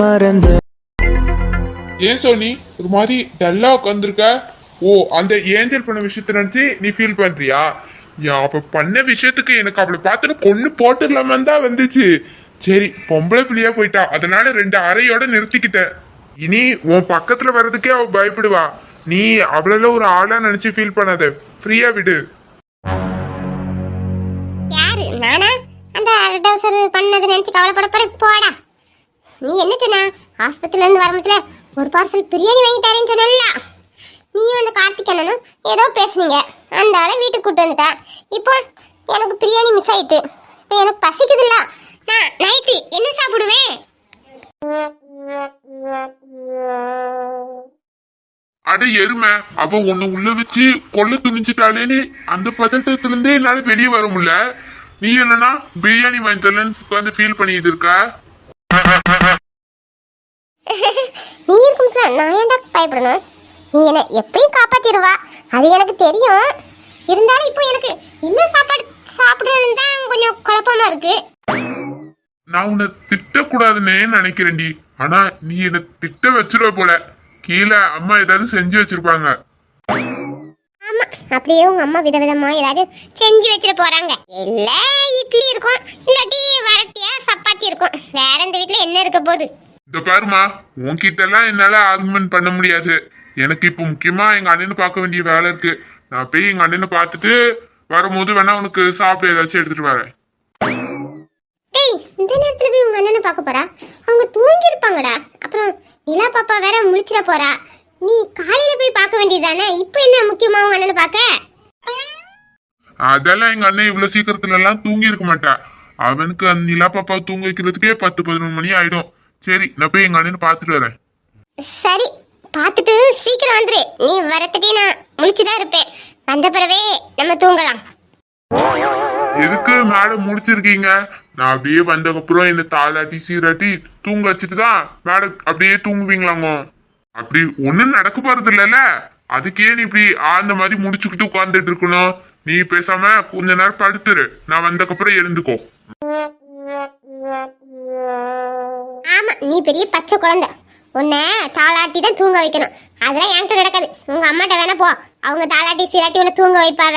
மறந்த. ஏன் சோனி? ஒரு மாதிரி டல்லா உட்காந்துருக்க ஓ அந்த ஏஞ்சல் பண்ண விஷயத்த நினைச்சு நீ ஃபீல் பண்றியா? ஏன் அவ பண்ண விஷயத்துக்கு எனக்கு அவளை பார்த்துட்டு கொண்டு போட்டுடலாமன்னு தான் வந்துச்சு. சரி பொம்பளை பிள்ளையா போயிட்டா. அதனால ரெண்டு அறையோட நிறுத்திக்கிட்டேன். இனி உன் பக்கத்துல வர்றதுக்கே அவ பயப்படுவா. நீ அவளெல்லாம் ஒரு ஆளா நினைச்சு ஃபீல் பண்ணாத. ஃப்ரீயா விடு. யாரு? நானா? அந்த டவுசர் பண்ணது நினைச்சு கவலைப்பட போறேன். போடா. நீ என்ன சொன்ன? ஆஸ்பத்திரில இருந்து வரும்போதுல ஒரு பார்சல் பிரியாணி வாங்கி தரேன்னு சொன்னல நீ அந்த கார்த்திக் அண்ணனும் ஏதோ பேசுனீங்க. அந்த ஆளை வீட்டுக்கு கூட்டு வந்துட்டேன் இப்போ எனக்கு பிரியாணி மிஸ் ஆயிட்டு. இப்போ எனக்கு பசிக்குதுல்ல. நான் நைட்டு என்ன சாப்பிடுவேன்? அட எருமை அவ உன்னை உள்ள வச்சு கொல்ல துணிஞ்சிட்டாளேன்னு அந்த பதட்டத்துல இருந்தே என்னால வெளியே வர முடியல. நீ என்னன்னா பிரியாணி வாங்கி தரலன்னு உட்காந்து ஃபீல் பண்ணிட்டு இருக்க. நீ இருக்கும்போது நான் ஏன்டா பயப்படணும்? நீ என்னை எப்படியும் காப்பாத்திடுவா? அது எனக்கு தெரியும். இருந்தாலும் இப்போ எனக்கு என்ன சாப்பாடு சாப்பிடுறதுன்னு தான் கொஞ்சம் குழப்பமா இருக்கு. நான் உன்னை திட்டக்கூடாதுன்னே நினைக்கிறேன்டி. ஆனா நீ என்ன திட்ட வச்சிருவ போல. கீழே அம்மா ஏதாவது செஞ்சு வச்சிருப்பாங்க. ஆமா அப்படியே உங்க அம்மா விதவிதமா ஏதாவது செஞ்சு வச்சிட போறாங்க. இல்ல இட்லி இருக்கும். இல்லாட்டி வரட்டியா சப்பாத்தி இருக்கும். வேற இந்த வீட்ல என்ன இருக்க போகுது? இந்த பாருமா உன்கிட்ட எல்லாம் என்னால ஆர்குமெண்ட் பண்ண முடியாது. எனக்கு இப்போ முக்கியமா எங்க அண்ணனை பார்க்க வேண்டிய வேலை இருக்கு. நான் போய் எங்க அண்ணனை பார்த்துட்டு வரும்போது வேணா உனக்கு சாப்பிட ஏதாச்சும் எடுத்துட்டு வரேன். டேய் இந்த நேரத்துல போய் உங்க அண்ணனை பார்க்க போறா? அவங்க தூங்கி இருப்பாங்கடா அப்புறம் நிலா பாப்பா வேற முழிச்சிட போறா. நீ காலையில போய் பார்க்க வேண்டியதானே இப்போ என்ன முக்கியமா உங்க அண்ணனை பார்க்க? அதெல்லாம் எங்க அண்ணன் இவ்வளவு சீக்கிரத்துல எல்லாம் தூங்கி இருக்க மாட்டா. அவனுக்கு அந்த நிலா பாப்பா தூங்க வைக்கிறதுக்கே பத்து பதினொன்று மணி ஆயிடும். சரி நான் போய் எங்க அண்ணனை பார்த்துட்டு வரேன். சரி பார்த்துட்டு சீக்கிரம் வந்துரு. நீ வரத்துக்கே நான் முழிச்சுதான் இருப்பேன். வந்த பிறவே நம்ம தூங்கலாம். எதுக்கு மேடம் முடிச்சிருக்கீங்க நான் அப்படியே வந்ததுக்கப்புறம் என்ன தாளாட்டி சீராட்டி தூங்க வச்சுட்டு தான் மேடம் அப்படியே தூங்குவீங்களாங்க. அப்படி ஒண்ணும் நடக்க போறது இல்லைல்ல அதுக்கே நீ இப்படி ஆந்த மாதிரி முடிச்சுக்கிட்டு உட்கார்ந்துட்டு இருக்கணும். நீ பேசாம கொஞ்ச நேரம் படுத்துரு. நான் வந்ததுக்கப்புறம் எழுந்துக்கோ. ஆமா நீ பெரிய பச்சை குழந்தை. உன்னை தாளாட்டி தான் தூங்க வைக்கணும். அதெல்லாம் என்கிட்ட நடக்காது. உங்க அம்மாட்ட வேணா போ. அவங்க தாளாட்டி சீராட்டி உன்னை தூங்க வைப்பாவ.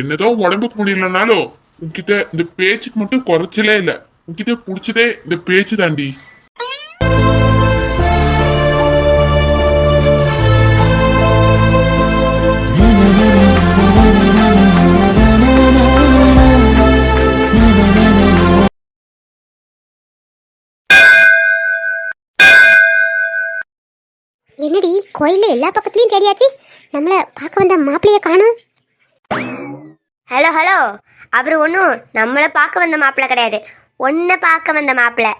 என்னதான் உடம்புக்கு முடியலனாலும் உன்கிட்ட இந்த பேச்சுக்கு மட்டும் குறைச்சலே இல்லை. உன்கிட்ட பிடிச்சதே இந்த பேச்சு தாண்டி கோயில்ல எல்லா பக்கத்துலயும் தேடியாச்சு. நம்மள பார்க்க வந்த மாப்பிளைய காணும். ஹலோ ஹலோ அவர் ஒன்றும் நம்மளை பார்க்க வந்த மாப்பிள்ளை கிடையாது. ஒன்றை பார்க்க வந்த மாப்பிள்ளை.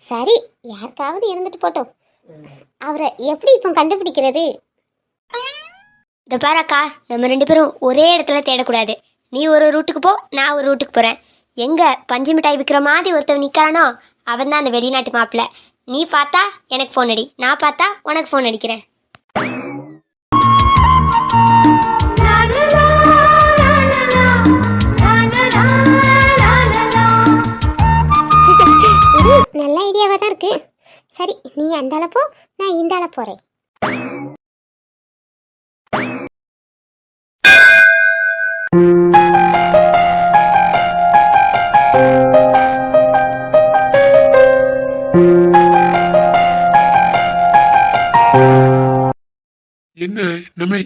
சரி யாருக்காவது இருந்துட்டு போட்டோம். அவரை எப்படி இப்போ கண்டுபிடிக்கிறது? இந்த பாரக்கா நம்ம ரெண்டு பேரும் ஒரே இடத்துல தேடக்கூடாது. நீ ஒரு ரூட்டுக்கு போ நான் ஒரு ரூட்டுக்கு போகிறேன் எங்கே பஞ்சு மிட்டாய் விற்கிற மாதிரி ஒருத்தன் நிற்கிறானோ அவன் தான் அந்த வெளிநாட்டு மாப்பிள்ளை. நீ பார்த்தா எனக்கு ஃபோன் அடி. நான் பார்த்தா உனக்கு ஃபோன் அடிக்கிறேன். நல்ல ஐடியாவாக தான் இருக்கு. சரி நீ அந்த அளப்போ நான் இந்த போறேன். போகிறேன்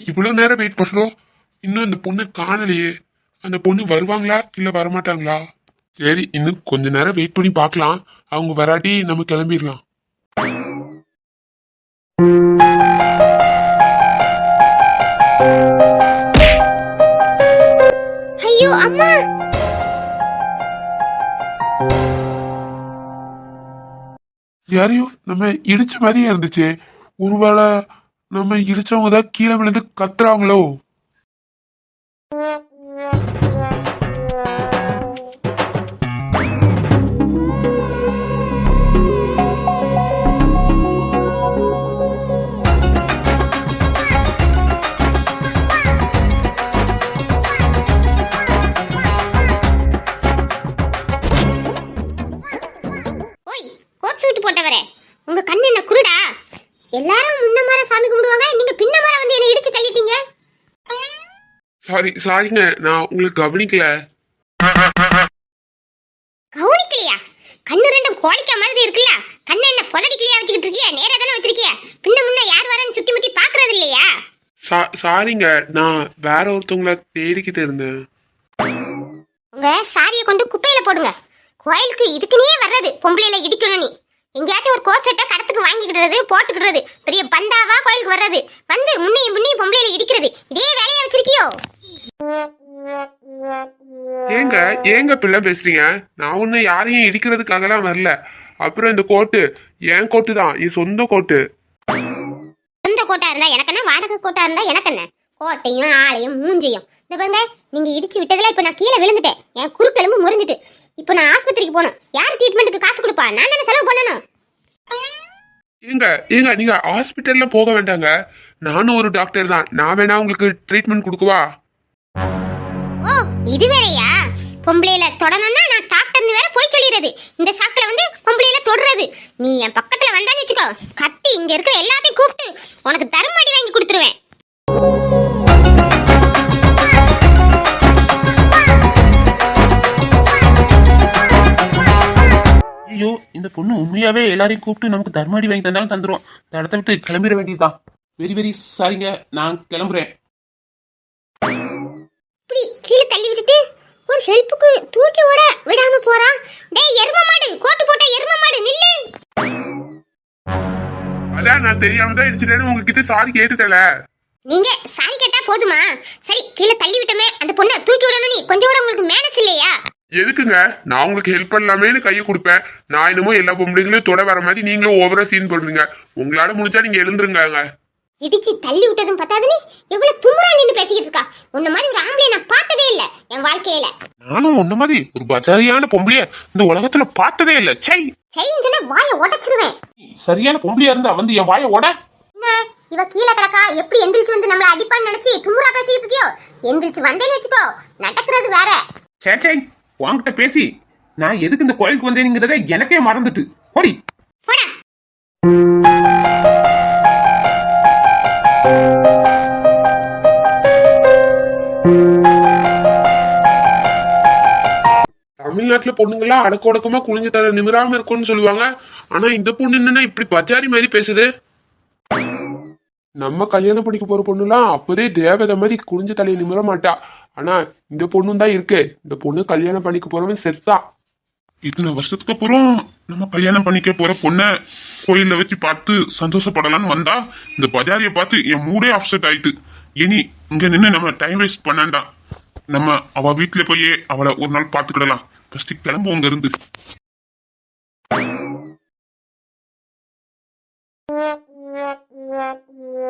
இவ்வளவு நேரம் வெயிட் பண்றோம். இன்னும் அந்த பொண்ணு காணலையே. அந்த பொண்ணு வருவாங்களா? இல்ல வரமாட்டாங்களா? சரி இன்னும் கொஞ்ச நேரம் வெயிட் பண்ணி பார்க்கலாம். அவங்க வராட்டி நம்ம கிளம்பிடலாம். ஐயோ அம்மா! யாரையும் நம்ம இடிச்ச மாதிரியே இருந்துச்சு. ஒருவேளை நம்ம இடிச்சவங்க தான் கீழே விழுந்து கத்துறாங்களோ? சாரிங்க நான் உங்களுக்கு கவனிக்கல. கவனிக்கலையா? கண்ணு ரெண்டும் கோழிக்கா மாதிரி இருக்குல்ல? கண்ணு என்ன புதடிக்கலையா வச்சுக்கிட்டு இருக்கியா? நேரா தானே வச்சிருக்கிய? பின்ன முன்ன யார் வரேன்னு சுத்தி முத்தி பாக்குறது இல்லையா? சாரிங்க நான் வேற ஒருத்தவங்கள தேடிக்கிட்டு இருந்தேன். உங்க சாரியை கொண்டு குப்பையில போடுங்க. கோயிலுக்கு இதுக்குனே வர்றது பொம்பளையில இடிக்கணும் நீ எங்கேயாச்சும் ஒரு கோட் செட்டை கடத்துக்கு வாங்கிக்கிடுறது போட்டுக்கிடுறது. பெரிய பந்தாவா கோயிலுக்கு வர்றது. வந்து முன்னையும் முன்னையும் பொம்பளையில இடிக்கிறது. இதே வேலையை வச்சிருக்கியோ? ஏங்க ஏங்க பிள்ளை பேசுறீங்க? நான் ஒன்னும் யாரையும் இடிக்கிறதுக்காகலாம் வரல. அப்புறம் இந்த கோட்டு என் கோட்டு தான் என் சொந்த கோட்டு. சொந்த கோட்டா இருந்தா எனக்கு என்ன? வாடகை கோட்டா இருந்தா எனக்கு என்ன? கோட்டையும் ஆளையும் மூஞ்சையும். இந்த பாருங்க நீங்க இடிச்சு விட்டதுல இப்ப நான் கீழே விழுந்துட்டேன். என் குறுக்கெலும்பு முறிஞ்சிட்டு. இப்போ நான் ஆஸ்பத்திரிக்கு போகணும். யார் ட்ரீட்மெண்ட்டுக்கு காசு கொடுப்பா? நான் தானே செலவு பண்ணணும். ஏங்க ஏங்க நீங்க ஹாஸ்பிட்டல்ல போக வேண்டாங்க. நானும் ஒரு டாக்டர் தான். நான் வேணா உங்களுக்கு ட்ரீட்மெண்ட் கொடுக்கவா? ஓ இது வேறயா பொம்பளையில தொடணும்னா நான் டாக்டர்னு வேற போய் சொல்லிடுறது. இந்த சாக்கில் வந்து பொம்பளையில தொடுறது. நீ என் பக்கத்துல வந்தான்னு வச்சுக்கோ. கத்தி இங்க இருக்கிற எல்லாத்தையும் கூப்பிட்டு உனக்கு தர்மடி வாங்கி கொடுத்துருவேன். ஐயோ இந்த பொண்ணு உண்மையாவே எல்லாரையும் கூப்பிட்டு நமக்கு தர்மாடி வாங்கி தந்தாலும் தந்துரும். இந்த இடத்த விட்டு கிளம்பிட வேண்டியதுதான். வெரி வெரி சாரிங்க நான் கிளம்புறேன். இப்படி கீழே தள்ளி விட்டுட்டு ஒரு ஹெல்ப்புக்கு தூக்கி ஓட விடாம போறான். டேய் எரும மாடு கோட்டு போட்ட எரும மாடு நில்லு. அதான் நான் தெரியாம தான் இடிச்சிட்டேன்னு உங்ககிட்ட சாரி கேட்டுட்டல. நீங்க சாரி கேட்டா போதுமா? சரி கீழே தள்ளி விட்டமே அந்த பொண்ணை தூக்கி விடணும் நீ கொஞ்சம் கூட உங்களுக்கு மேனஸ் இல்லையா? எதுக்குங்க? நான் உங்களுக்கு ஹெல்ப் பண்ணலாமேன்னு கையை கொடுப்பேன். நான் என்னமோ எல்லா பொம்பளைங்களையும் தொட வர மாதிரி நீங்களும் ஓவரா சீன் போடுறீங்க. உங்களால முடிஞ்சா நீங்க எழுந்துருங்க இடிச்சு தள்ளி விட்டதும் பத்தாதுன்னு எவ்வளவு துமுறா நின்னு பேசிக்கிட்டு இருக்கா? உன்ன மாதிரி ஒரு ஆம்பளைய நான் பார்த்ததே இல்ல என் வாழ்க்கையில. நானும் உன்ன மாதிரி ஒரு பஜாரியான பொம்பளைய இந்த உலகத்துல பார்த்ததே இல்ல. சை செயின்னு வாயை உடைச்சிருவேன். சரியான பொம்பளையா இருந்தா வந்து என் வாயை என்ன? இவ கீழே கிடக்கா? எப்படி எந்திரிச்சு வந்து நம்மள அடிப்பான்னு நினைச்சு துமுறா பேசிட்டு இருக்கியோ? எந்திரிச்சு வந்தேன்னு வச்சுக்கோ நடக்கிறது வேற. சே சே உன்கிட்ட பேசி நான் எதுக்கு இந்த கோயிலுக்கு வந்தேங்கிறத எனக்கே மறந்துட்டு. ஓடி போடா. தமிழ்நாட்டுல பொண்ணுங்களாம் அடக்க ஒடக்கமா குனிஞ்சு தர நிமிராம இருக்கும்னு சொல்லுவாங்க. ஆனா இந்த பொண்ணு என்னன்னா இப்படி பஜாரி மாதிரி பேசுது. நம்ம கல்யாணம் படிக்க போற பொண்ணுலாம் அப்போதே தேவதை மாதிரி குனிஞ்ச தலையை நிமிர மாட்டா. ஆனா இந்த பொண்ணு தான் இருக்கு. இந்த பொண்ணு கல்யாணம் பண்ணிக்க போறவன் செத்தா. இத்தனை வருஷத்துக்கு அப்புறம் நம்ம கல்யாணம் பண்ணிக்க போற பொண்ண கோயில்ல வச்சு பார்த்து சந்தோஷப்படலாம்னு வந்தா இந்த பஜாரிய பார்த்து என் மூடே அப்செட் ஆயிட்டு. இனி இங்க நின்று நம்ம டைம் வேஸ்ட் பண்ணாண்டா. நம்ம அவ வீட்டுல போய் அவளை ஒரு நாள் பாத்துக்கிடலாம் ஃபர்ஸ்ட் கிளம்புவோம் இங்க இருந்து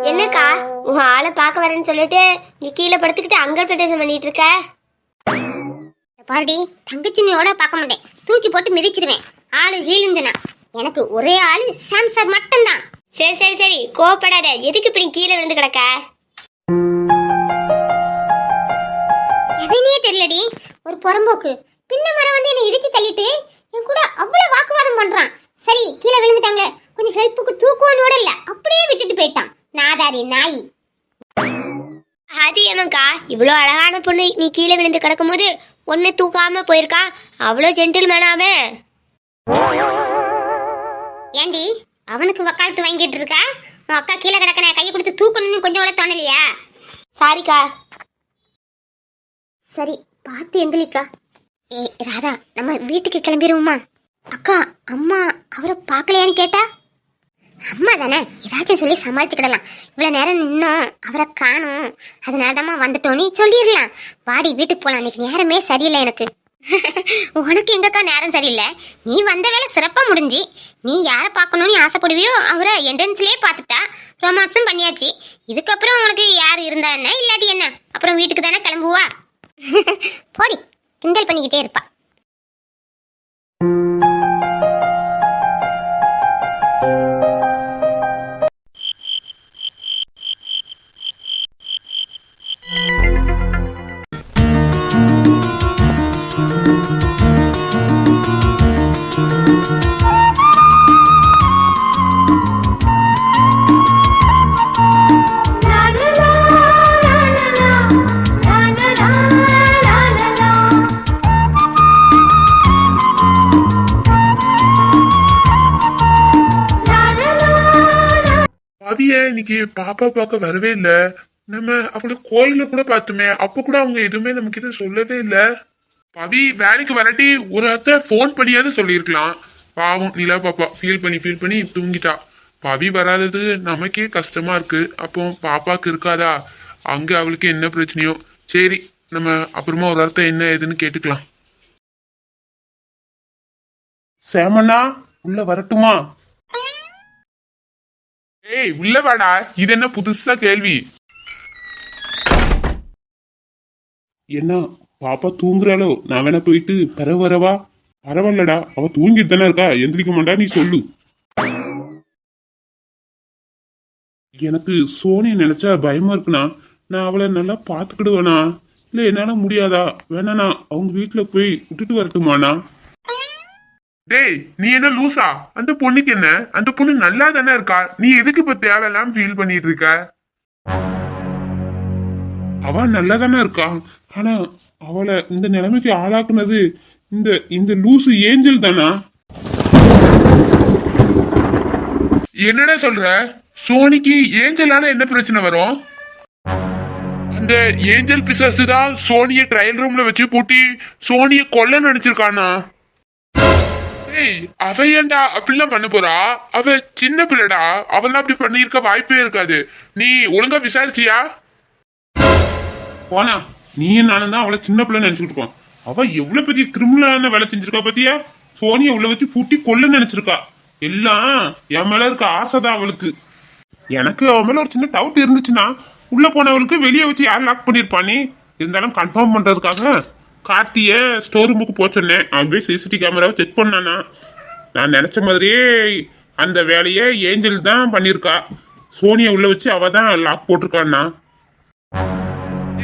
என்னக்கா? உன் ஆளை பார்க்க வரேன்னு சொல்லிட்டு நீ கீழே படுத்துக்கிட்டு அங்கல் பிரதேசம் பண்ணிட்டு இருக்க? பாருடி தங்கச்சினியோட பார்க்க மாட்டேன். தூக்கி போட்டு மிதிச்சிருவேன். ஆளு ஹீலுஞ்சனா எனக்கு ஒரே ஆளு சாம் சார் மட்டும்தான். சரி சரி சரி. கோவப்படாத. எதுக்கு இப்படி கீழே விழுந்து கிடக்க? எவனே தெரியலடி. ஒரு புறம்போக்கு. பின்ன மரம் வந்து என்னை இடிச்சு தள்ளிட்டு என் கூட அவ்வளவு வாக்குவாதம் பண்றான். சரி கீழே விழுந்துட்டாங்களே. கொஞ்சம் ஹெல்ப்புக்கு தூக்குவோன்னு கூட இல்ல அப்படியே விட்டுட்டு போயிட்டான். நாதாரி நாய். அது ஏமாக்கா இவ்வளோ அழகான பொண்ணு நீ கீழே விழுந்து கிடக்கும்போது ஒன்று தூக்காம போயிருக்கா? அவ்வளோ ஜென்டில் மேனாவே ஏண்டி அவனுக்கு வக்காலத்து வாங்கிட்டு இருக்கா? உன் அக்கா கீழே கிடக்கன கையை கொடுத்து தூக்கணும்னு கொஞ்சம் கூட தோணலையா? சாரிக்கா சரி பார்த்து எந்திரிக்கா. ஏ ராதா நம்ம வீட்டுக்கு கிளம்பிடுவோமா அக்கா அம்மா அவரை பார்க்கலையான்னு கேட்டா? அம்மா தானே ஏதாச்சும் சொல்லி சமாளிச்சுக்கிடலாம். இவ்வளோ நேரம் நின்னோம் அவரை காணும். அதனால தாம்மா வந்துட்டோன்னு சொல்லிடலாம். வாடி வீட்டுக்கு போகலாம் இன்னைக்கு நேரமே சரியில்லை எனக்கு. உனக்கு எங்கக்கா நேரம் சரியில்லை? நீ வந்த வேலை சிறப்பாக முடிஞ்சு. நீ யாரை பார்க்கணும்னு ஆசைப்படுவியோ அவரை என்ட்ரன்ஸ்லேயே பார்த்துட்டா ரொமான்ஸும் பண்ணியாச்சு. இதுக்கப்புறம் உனக்கு யார் இருந்தா என்ன இல்லாட்டி என்ன? அப்புறம் வீட்டுக்கு தானே கிளம்புவா? போடி. கிண்டல் பண்ணிக்கிட்டே இருப்பா. பவிய இன்னைக்கு பாப்பா பார்க்க வரவே இல்ல. நம்ம அவளை கோயில கூட பார்த்துமே. அப்ப கூட அவங்க எதுவுமே நம்ம கிட்ட சொல்லவே இல்ல. பவி வேலைக்கு வரட்டி ஒரு அத்தை ஃபோன் பண்ணியாவது சொல்லியிருக்கலாம். பாவம் நிலா பாப்பா ஃபீல் பண்ணி ஃபீல் பண்ணி தூங்கிட்டா. பவி வராதது நமக்கே கஷ்டமா இருக்கு. அப்போ பாப்பாக்கு இருக்காதா? அங்க அவளுக்கு என்ன பிரச்சனையோ? சரி நம்ம அப்புறமா ஒரு அர்த்தம் என்ன ஏதுன்னு கேட்டுக்கலாம். சேமண்ணா உள்ள வரட்டுமா? ஏய் உள்ள வாடா. இது என்ன புதுசா கேள்வி? என்ன பாப்பா தூங்குறாளோ? நான் வேணா போயிட்டு பெற வரவா? பரவாயில்லடா அவ தூங்கிட்டு தானே இருக்கா? எந்திரிக்க மாட்டா நீ சொல்லு. எனக்கு சோனியை நினைச்சா பயமா இருக்குண்ணா. நான் அவளை நல்லா பாத்துக்கிடுவேனா இல்ல என்னால முடியாதா? வேணாண்ணா அவங்க வீட்டுல போய் விட்டுட்டு வரட்டுமாண்ணா. டேய் நீ என்ன லூசா? அந்த பொண்ணுக்கு என்ன? அந்த பொண்ணு நல்லா தானே இருக்கா? நீ எதுக்கு இப்ப தேவையில்லாம ஃபீல் பண்ணிட்டு இருக்க? அவ நல்லா தானே இருக்கா? ஆனா அவளை இந்த நிலைமைக்கு ஆளாக்குனது இந்த இந்த லூசு ஏஞ்சல் தானா? என்னடா சொல்ற? சோனிக்கு ஏஞ்சலால என்ன பிரச்சனை வரும்? அந்த ஏஞ்சல் பிசாசு தான் சோனிய ட்ரையல் ரூம்ல வச்சு பூட்டி சோனிய கொல்ல நினைச்சிருக்கானா? ஏய் அவ ஏன்டா அப்படிலாம் பண்ண போறா? அவ சின்ன பிள்ளைடா. அவெல்லாம் அப்படி பண்ணியிருக்க வாய்ப்பே இருக்காது. நீ ஒழுங்கா விசாரிச்சியா? போனா நீ நானும் தான் அவளை சின்ன பிள்ளை நினைச்சுட்டு இருக்கோம். அவ எவ்வளவு பெரிய கிரிமினலான வேலை செஞ்சிருக்கா பத்தியா? சோனிய உள்ள வச்சு பூட்டி கொல்ல நினைச்சிருக்கா. எல்லாம் என் மேல இருக்க ஆசைதான் அவளுக்கு. எனக்கு அவன் மேல ஒரு சின்ன டவுட் இருந்துச்சுன்னா உள்ள போனவளுக்கு வெளியே வச்சு யார் லாக் பண்ணிருப்பானே இருந்தாலும் கன்ஃபார்ம் பண்றதுக்காக கார்த்திய ஸ்டோர் ரூமுக்கு போக சொன்னேன் அவன் போய் சிசிடிவி கேமராவை செக் பண்ணானா. நான் நினைச்ச மாதிரியே அந்த வேலையை ஏஞ்சல் தான் பண்ணியிருக்கா. சோனியா உள்ள வச்சு அவ தான் லாக் போட்டிருக்கான்னா.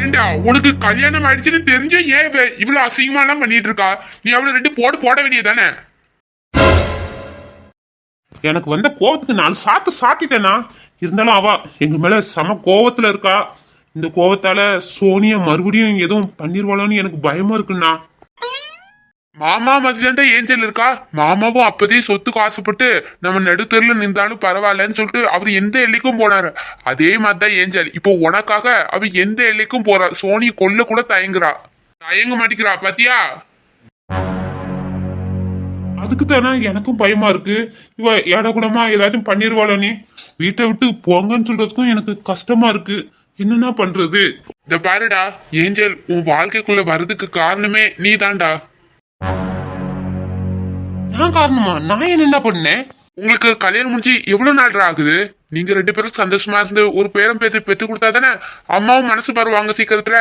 ஏண்டா உனக்கு கல்யாணம் ஆயிடுச்சுன்னு தெரிஞ்ச ஏன் இவ இவ்வளவு அசிங்கமா எல்லாம் பண்ணிட்டு இருக்கா நீ அவளை ரெண்டு போடு போட வேண்டியதானே எனக்கு வந்த கோவத்துக்கு நாலு சாத்து சாத்திட்டேனா. இருந்தாலும் அவ எங்க மேல சம கோவத்துல இருக்கா. இந்த கோவத்தால சோனியா மறுபடியும் எதுவும் பண்ணிருவாளோன்னு எனக்கு பயமா இருக்குண்ணா. மாமா மதியாண்ட ஏஞ்சல் இருக்கா? மாமாவும் அப்பதே சொத்துக்கு ஆசைப்பட்டு நம்ம நடுத்தருல நின்றாலும் பரவாயில்லன்னு சொல்லிட்டு அவர் எந்த எல்லைக்கும் போனாரு. அதே மாதிரிதான் ஏஞ்சல் இப்போ உனக்காக அவ எந்த எல்லைக்கும் போறா. சோனி கொல்ல கூட தயங்குறா. தயங்க மாட்டேங்கிறா பாத்தியா? அதுக்கு தானே எனக்கும் பயமா இருக்கு. இவ ஏட கூடமா ஏதாச்சும் பண்ணிருவாளோ நீ? வீட்டை விட்டு போங்கன்னு சொல்றதுக்கும் எனக்கு கஷ்டமா இருக்கு. என்னன்னா பண்றது? இந்த பாருடா ஏஞ்சல் உன் வாழ்க்கைக்குள்ள வர்றதுக்கு காரணமே நீ தான்டா நான் காரணமா? நான் என்ன பண்ணேன்? உங்களுக்கு கல்யாணம் முடிஞ்சு எவ்வளவு நாள் ஆகுது? நீங்க ரெண்டு பேரும் சந்தோஷமா இருந்து ஒரு பேரம் பேசி பெத்து கொடுத்தா தானே அம்மாவும் மனசு மாறுவாங்க சீக்கிரத்துல.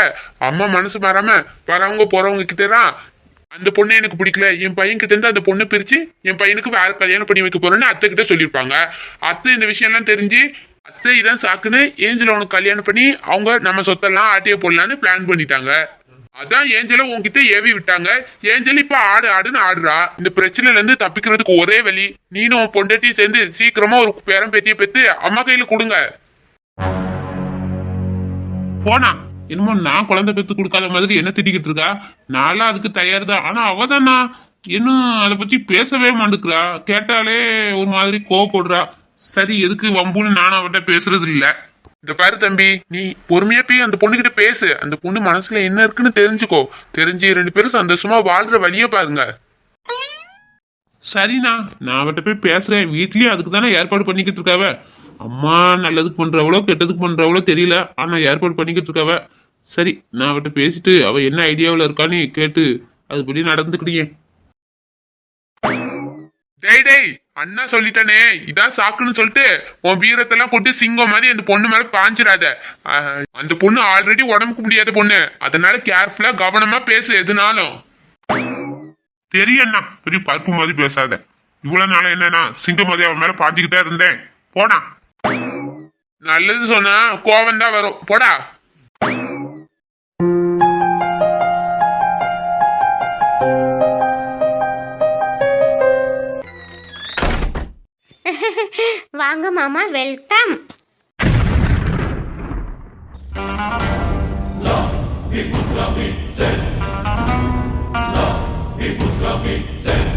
அம்மா மனசு மாறாம வரவங்க போறவங்க கிட்ட தான் அந்த பொண்ணு எனக்கு பிடிக்கல. என் பையன் கிட்ட இருந்து அந்த பொண்ணு பிரிச்சு என் பையனுக்கு வேற கல்யாணம் பண்ணி வைக்க போறேன்னு அத்தை கிட்ட சொல்லியிருப்பாங்க. அத்தை இந்த விஷயம்லாம் தெரிஞ்சு அத்தை இதான் சாக்குன்னு ஏஞ்சல உனக்கு கல்யாணம் பண்ணி அவங்க நம்ம சொத்தெல்லாம் ஆட்டிய போடலான்னு பிளான் பண்ணிட்டாங்க. அதான் ஏஞ்சல உன்கிட்ட ஏவி விட்டாங்க. ஏஞ்சல் இப்ப ஆடு ஆடுன்னு ஆடுறா. இந்த பிரச்சனைல இருந்து தப்பிக்கிறதுக்கு ஒரே வழி நீனும் உன் பொண்டட்டியும் சேர்ந்து சீக்கிரமா ஒரு பேரம் பேத்திய பெத்து அம்மா கையில கொடுங்க. போனா என்னமோ நான் குழந்தை பெத்து கொடுக்காத மாதிரி என்ன திட்டிக்கிட்டு இருக்கா? நான்லாம் அதுக்கு தயார் தான் ஆனா அவ தானா இன்னும் அதை பத்தி பேசவே மாட்டேங்கிறா கேட்டாலே ஒரு மாதிரி கோவப்படுறா. சரி எதுக்கு வம்புன்னு நானும் அவர்கிட்ட பேசுறது இல்ல. இந்த பாரு தம்பி நீ பொறுமையா போய் அந்த பொண்ணுகிட்ட பேசு. அந்த பொண்ணு மனசுல என்ன இருக்குன்னு தெரிஞ்சுக்கோ. தெரிஞ்சு ரெண்டு பேரும் சந்தோஷமா வாழ்ற வழிய பாருங்க. சரிண்ணா நான் அவட்ட போய் பேசுறேன். வீட்லயும் அதுக்கு தானே ஏற்பாடு பண்ணிக்கிட்டு இருக்காவ. அம்மா நல்லதுக்கு பண்றவளோ கெட்டதுக்கு பண்றவளோ தெரியல. ஆனா ஏற்பாடு பண்ணிக்கிட்டு இருக்காவ. சரி நான் அவட்ட பேசிட்டு அவ என்ன ஐடியாவில் இருக்கான்னு கேட்டு அதுபடி நடந்துக்கிட்டீங்க டேய் டேய் அண்ணா சொல்லிட்டானே இதான் சாக்குன்னு சொல்லிட்டு உன் வீரத்தெல்லாம் கொண்டு சிங்கம் மாதிரி அந்த பொண்ணு மேல பாஞ்சிடாத. அந்த பொண்ணு ஆல்ரெடி உடம்புக்கு முடியாத பொண்ணு. அதனால கேர்ஃபுல்லா கவனமா பேசு எதுனாலும். தெரியண்ணா பெரிய பருப்பு மாதிரி பேசாத. இவ்வளவு நாளா என்னன்னா சிங்கம் மாதிரி அவன் மேல பாஞ்சுக்கிட்டே இருந்தேன். போனா நல்லது சொன்னா கோவம் தான் வரும். போடா. வாங்க மாமா welcome It was lovely, said. Love, it was lovely, said.